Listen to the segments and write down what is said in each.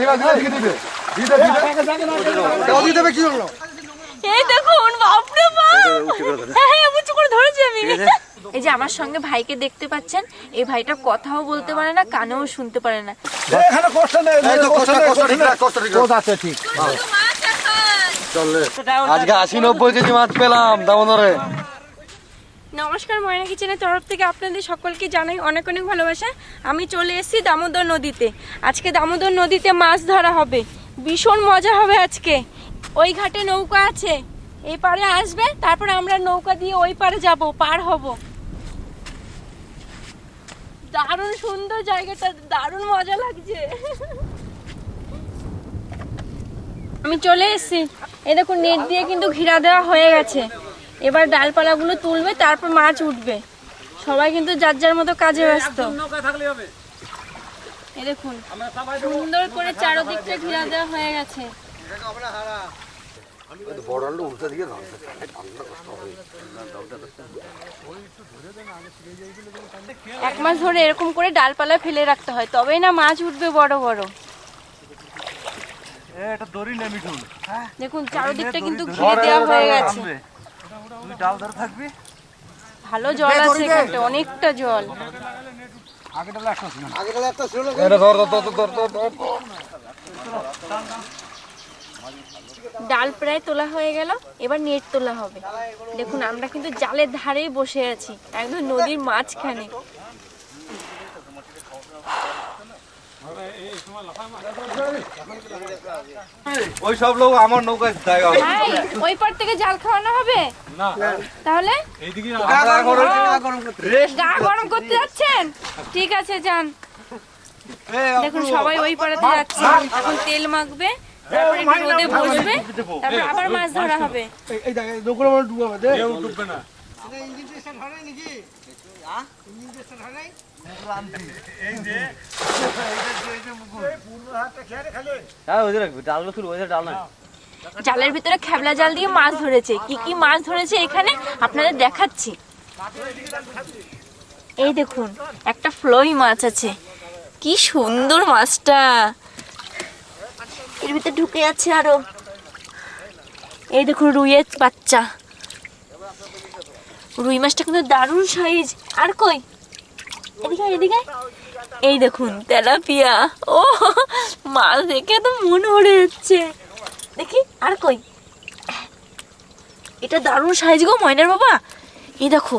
এইবার দিলে দিকে দিবে? দিতে দিতে দাও দিয়ে কি হলো? এই দেখুন বাপরে বাপ! হ্যাঁ উঁচু করে ধরেছি আমি। এই যে। আমার সঙ্গে ভাইকে দেখতে পাচ্ছেন এই ভাইটা কথাও বলতে পারে না কানেও শুনতে পারে না। এখানে কষ্ট নেই কষ্ট কষ্ট কষ্ট ঠিক। রাখ কোথা আছে ঠিক চললে আজকে আশি নব্বই কেজি মাছ পেলাম দামোদরে। নমস্কার, ময়না কিচেনের তরফ থেকে আপনাদের সকলকে জানাই অনেক অনেক ভালোবাসা। আমি চলে এসেছি দামোদর নদীতে। আজকে দামোদর নদীতে মাছ ধরা হবে। ভীষণ মজা হবে আজকে। ওই ঘাটে নৌকা আছে। এই পারে আসবে, তারপরে আমরা নৌকা দিয়ে ওই পারে যাব, পার হব। দারুণ সুন্দর জায়গাটা, দারুণ মজা লাগছে। আমি চলে এসেছি। এই দেখুন, নেট দিয়ে কিন্তু ঘিরা দেওয়া হয়ে গেছে। এবার ডালপালাগুলো তুলবে তারপর মাছ উঠবে। সবাই কিন্তু যার যার মতো কাজে ব্যস্ত। এই দেখুন সুন্দর করে চারদিকটা ঘিরা দেওয়া হয়ে গেছে। বড় আলু উল্টা দিকে এক মাস ধরে এরকম করে ডালপালা ফেলে রাখতে হয় তবেই না মাছ উঠবে বড় বড়। দেখুন চারদিকটা কিন্তু ঘিরে দেওয়া হয়ে গেছে। তুই ডাল ধরে থাকবি? ভালো জল আছে অনেকটা জল। আগে ডাল একটা ছিল এটা ধর ধর ধর ধর ধর ধর। ডাল প্রায় তোলা হয়ে গেল এবার নেট তোলা হবে। দেখুন আমরা কিন্তু জালের ধারেই বসে আছি একদম নদীর মাঝখানে। ওই সব লোক আমার নৌকায় জায়গা হবে ভাই ওই পার থেকে জাল খাওয়ানো হবে? তাহলে? আমরা এখন গা গরম করতে। যাচ্ছেন? ঠিক আছে যান। দেখুন সবাই ওই পাড়াতে যাচ্ছে। এখন তেল মাখবে তারপরে একটু রোদে বসবে তারপর আবার মাছ ধরা হবে। এই দেখ ডুবাবে না। জালের ভিতরে খেবলা জাল দিয়ে মাছ ধরেছে। কি কি মাছ ধরেছে এখানে? আপনাদের দেখাচ্ছি। এই দেখুন একটা ফ্লোই মাছ আছে। কি সুন্দর মাছটা। এর ভিতরে ঢুকে আছে আরও। এই দেখুন রুইয়ের বাচ্চা। রুই মাছটা কিন্তু দারুণ সাইজ আর কই? এদিকে এদিকে এই দেখুন তেলাপিয়া। ও মাছ দেখে তো মন ভরে যাচ্ছে। দেখি আর কই? এটা দারুণ সাইজ গো ময়নার বাবা। এই দেখো।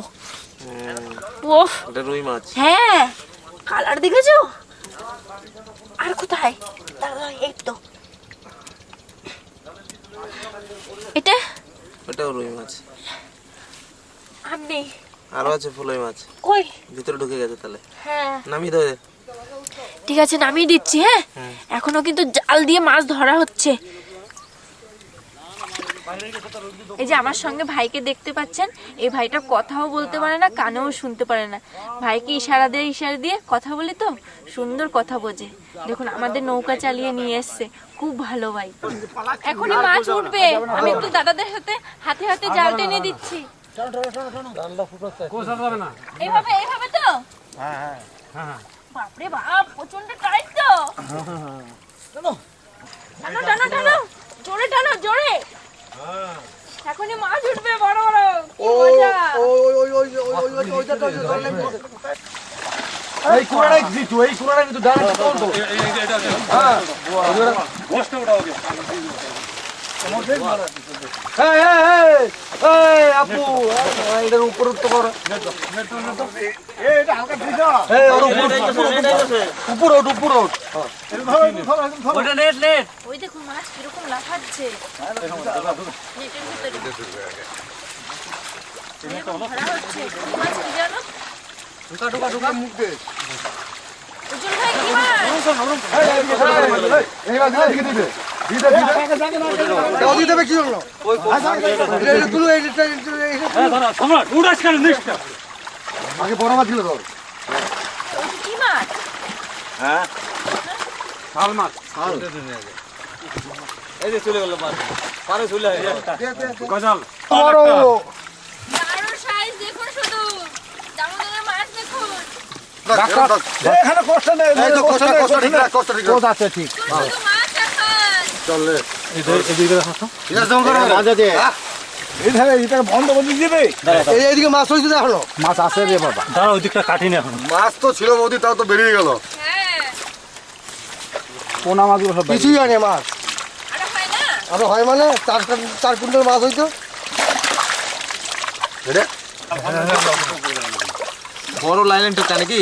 ওফ এটা রুই মাছ। হ্যাঁ। কালার দেখেছ? আর কোথায়? দাঁড়া এই তো। এটা? এটাও রুই মাছ। আর নেই আরও আছে ফুলই মাছ। কই? ভিতরে ঢুকে গেছে তাহলে। হ্যাঁ। নামিয়ে দেবে ঠিক আছে নামিয়ে দিচ্ছি হ্যাঁ। এখনও কিন্তু জাল দিয়ে মাছ ধরা হচ্ছে। এই যে আমার সঙ্গে ভাইকে দেখতে পাচ্ছেন এই ভাইটা কথাও বলতে পারে না কানেও শুনতে পারে না। ভাইকে ইশারা দিয়ে ইশারা দিয়ে কথা বলি তো? সুন্দর কথা বোঝে। দেখুন আমাদের নৌকা চালিয়ে নিয়ে এসছে। খুব ভালো ভাই। এখনই মাছ উঠবে। আমি একটু দাদাদের সাথে হাতে হাতে জাল টেনে দিচ্ছি। এইভাবে এইভাবে তো বাপরে বাপ প্রচণ্ড টাইট তো টানো টানো টানো জোরে টানো জোরে এখনই মাছ উঠবে বড় বড় কি মজা ওই ওই ওই ওই ওই ওই ওইটা তো এই কুড়াটা কিন্তু তো হ্যাঁ এই এই আপু এটার উপর তো কর উপর ওঠ উপর ওঠ ওটা নেট নেট ওই দেখুন মাছ কীরকম লাফাচ্ছে নেটের ভিতরে এরকম ধরা হচ্ছে কি মাছ কি জানো ঢুকা ঢুকা ঢুকা মুখ দে আগে বড় মাছ ছিল মাছ শাল মাছ এই যে চলে গেল পারে চলে গজাল বড় দারুণ সাইজ দেখুন শুধু দামোদরের মাছ দেখুন এখানে কষ্ট নেই তো কষ্ট কষ্ট ঠিক কষ্ট ঠিক রাখ আছে ঠিক? শুধু মাছ এই ধারে এটা বন্ধ করে দিবে। এই এইদিকে মাছ হয়েছে দেখো। মাছ আছে রে বাবা। দাঁড়া ওই দিকটা কাটিনি এখন। মাছ তো ছিল বৌদি তাও তো বেরিয়ে গেল। পোনা মাছগুলো সব। কিছুই হয় মাছ। আরও হয় মানে চার চার কুইন্টাল মাছ হইতো। বড় লাইলেন টোকা নাকি?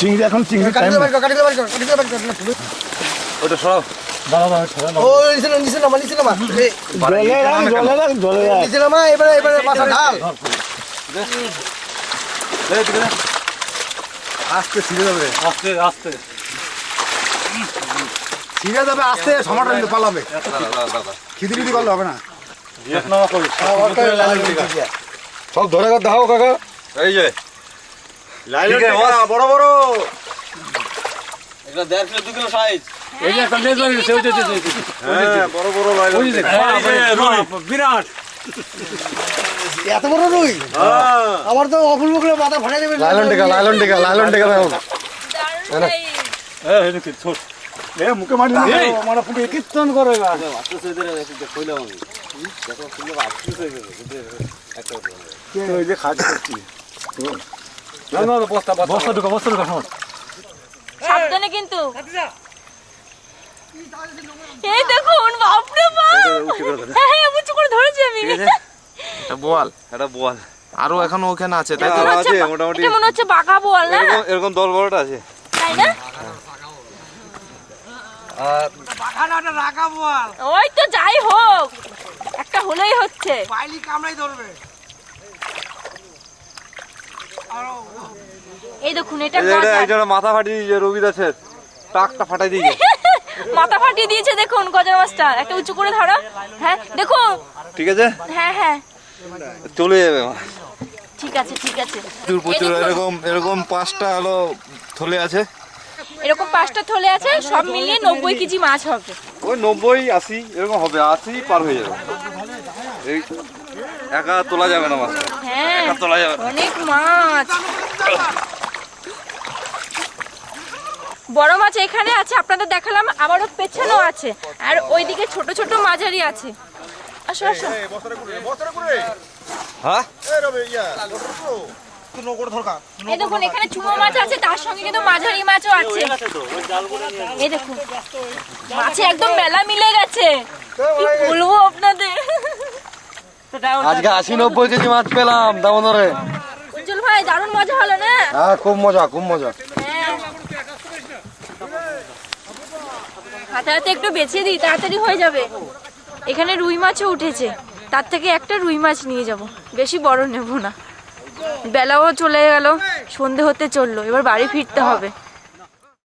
চিংড়ি এখন চিংড়ি টাইম ওটা সরাও। আস্তে ছিঁড়ে যাবে। আস্তে আস্তে। ছিঁড়ে যাবে আস্তে সমাটা নিতে পালাবে। খিদি খিদি করলে হবে না। সব ধরে কর দাও কাকা। এই যে বড় বড়। এটা দেড় দু কিলো সাইজ হ্যাঁ বড় বড় ওই যে, এই যে, রুই, বিরাট। এত বড় রুই? আমার তো অপূর্ব করে মাথা ফাটাই দেবে। লাইলন টিকা লাইলন টিকা লাইলন টিকা দেখো এই এটা কি ছোট। এ মুখে মারি না আমার পুকে কীর্তন করে না ওই যে খাজ করছি। না না না, বস্তা বস্তা বস্তা ঢুকা বস্তা ঢুকা শোন। সাবধানে কিন্তু। এই দেখুন বাপরে বাপ। হ্যাঁ হ্যাঁ উঁচু করে ধরেছি আমি। এটা বোয়াল এটা বোয়াল আরও এখনও ওখানে আছে তাই তো? মনে হচ্ছে বা- এটা মনে হচ্ছে বাঘা বোয়াল না? এরকম- এরকম দশ বারোটা আছে। তাই না? আর ওই তো যাই হোক একটা হলেই হচ্ছে। এই দেখুন এটা গজার। মাথা। ফাটিয়ে দিয়েছে রবি দাসের টাকটা ফাটাই দিয়েছে মাথা ফাটিয়ে দিয়েছে দেখুন গজার মাছটা। একটা উঁচু করে ধরো। হ্যাঁ দেখুন। ঠিক আছে? হ্যাঁ হ্যাঁ। চলে যাবে ঠিক আছে ঠিক আছে। প্রচুর প্রচুর এরকম এরকম পাঁচটা হলো থলে আছে। এরকম পাঁচটা থলে আছে সব মিলিয়ে নব্বই কেজি মাছ হবে। ওই নব্বই আশি এরকম হবে আশি পার হয়ে যাবে। এই একা তোলা যাবে না হ্যাঁ একা তোলা যাবে অনেক মাছ। বড় মাছ এখানে আছে আপনাদের দেখালাম আবারও পেছনেও আছে। আর ওইদিকে ছোট ছোট মাঝারি আছে। আসো আসো। হ্যাঁ? এই দেখুন এখানে চুনো মাছ আছে তার সঙ্গে কিন্তু মাঝারি মাছও আছে। এই দেখুন মাছে একদম মেলা মিলে গেছে। কি বলব আপনাদের? আজকে আশি নব্বই কেজি মাছ পেলাম দামোদরে উজ্জ্বল ভাই দারুণ মজা হলো না? হ্যাঁ খুব মজা খুব মজা। হাতে হাতে একটু বেছে দিই তাড়াতাড়ি হয়ে যাবে। এখানে রুই মাছও উঠেছে। তার থেকে একটা রুই মাছ নিয়ে যাব। বেশি বড় নেব না। বেলাও চলে গেল সন্ধে হতে চলল এবার বাড়ি ফিরতে হবে।